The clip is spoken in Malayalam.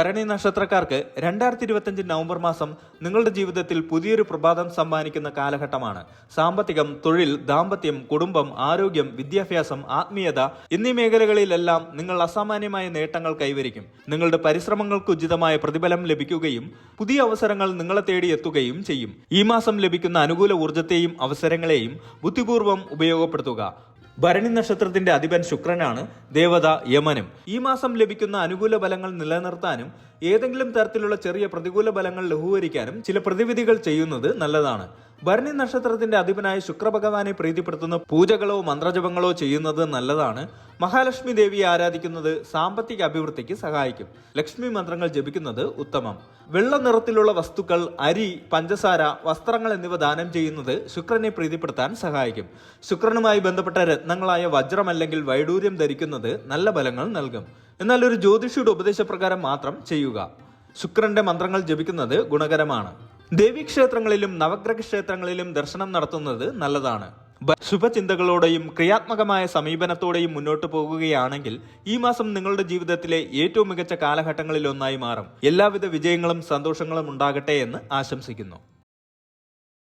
ഭരണി നക്ഷത്രക്കാർക്ക് രണ്ടായിരത്തി ഇരുപത്തിയഞ്ച് നവംബർ മാസം നിങ്ങളുടെ ജീവിതത്തിൽ പുതിയൊരു പ്രഭാതം സമ്മാനിക്കുന്ന കാലഘട്ടമാണ്. സാമ്പത്തികം തൊഴിൽ ദാമ്പത്യം കുടുംബം ആരോഗ്യം വിദ്യാഭ്യാസം ആത്മീയത എന്നീ മേഖലകളിലെല്ലാം നിങ്ങൾ അസാമാന്യമായ നേട്ടങ്ങൾ കൈവരിക്കും. നിങ്ങളുടെ പരിശ്രമങ്ങൾക്ക് ഉചിതമായ പ്രതിഫലം ലഭിക്കുകയും പുതിയ അവസരങ്ങൾ നിങ്ങളെ തേടി എത്തുകയും ചെയ്യും. ഈ മാസം ലഭിക്കുന്ന അനുകൂല ഊർജത്തെയും അവസരങ്ങളെയും ബുദ്ധിപൂർവം ഉപയോഗപ്പെടുത്തുക. ഭരണി നക്ഷത്രത്തിന്റെ അധിപൻ ശുക്രനാണ് ദേവത യമനും. ഈ മാസം ലഭിക്കുന്ന അനുകൂല ബലങ്ങൾ നിലനിർത്താനും ഏതെങ്കിലും തരത്തിലുള്ള ചെറിയ പ്രതികൂല ബലങ്ങൾ ലഘൂകരിക്കാനും ചില പ്രതിവിധികൾ ചെയ്യുന്നത് നല്ലതാണ്. ഭരണി നക്ഷത്രത്തിന്റെ അധിപനായ ശുക്രഭഗവാനെ പ്രീതിപ്പെടുത്തുന്ന പൂജകളോ മന്ത്രജപങ്ങളോ ചെയ്യുന്നത് നല്ലതാണ്. മഹാലക്ഷ്മി ദേവിയെ ആരാധിക്കുന്നത് സാമ്പത്തിക അഭിവൃദ്ധിക്ക് സഹായിക്കും. ലക്ഷ്മി മന്ത്രങ്ങൾ ജപിക്കുന്നത് ഉത്തമം. വെള്ള നിറത്തിലുള്ള വസ്തുക്കൾ അരി പഞ്ചസാര വസ്ത്രങ്ങൾ എന്നിവ ദാനം ചെയ്യുന്നത് ശുക്രനെ പ്രീതിപ്പെടുത്താൻ സഹായിക്കും. ശുക്രനുമായി ബന്ധപ്പെട്ട രത്നങ്ങളായ വജ്രം അല്ലെങ്കിൽ വൈഡൂര്യം ധരിക്കുന്നത് നല്ല ഫലങ്ങൾ നൽകും. എന്നാൽ ഒരു ജ്യോതിഷിയുടെ ഉപദേശപ്രകാരം മാത്രം ചെയ്യുക. ശുക്രന്റെ മന്ത്രങ്ങൾ ജപിക്കുന്നത് ഗുണകരമാണ്. ദേവീക്ഷേത്രങ്ങളിലും നവഗ്രഹ ക്ഷേത്രങ്ങളിലും ദർശനം നടത്തുന്നത് നല്ലതാണ്. ശുഭചിന്തകളോടെയും ക്രിയാത്മകമായ സമീപനത്തോടെയും മുന്നോട്ട് പോകുകയാണെങ്കിൽ ഈ മാസം നിങ്ങളുടെ ജീവിതത്തിലെ ഏറ്റവും മികച്ച കാലഘട്ടങ്ങളിൽ ഒന്നായി മാറും. എല്ലാവിധ വിജയങ്ങളും സന്തോഷങ്ങളും ഉണ്ടാകട്ടെ എന്ന് ആശംസിക്കുന്നു.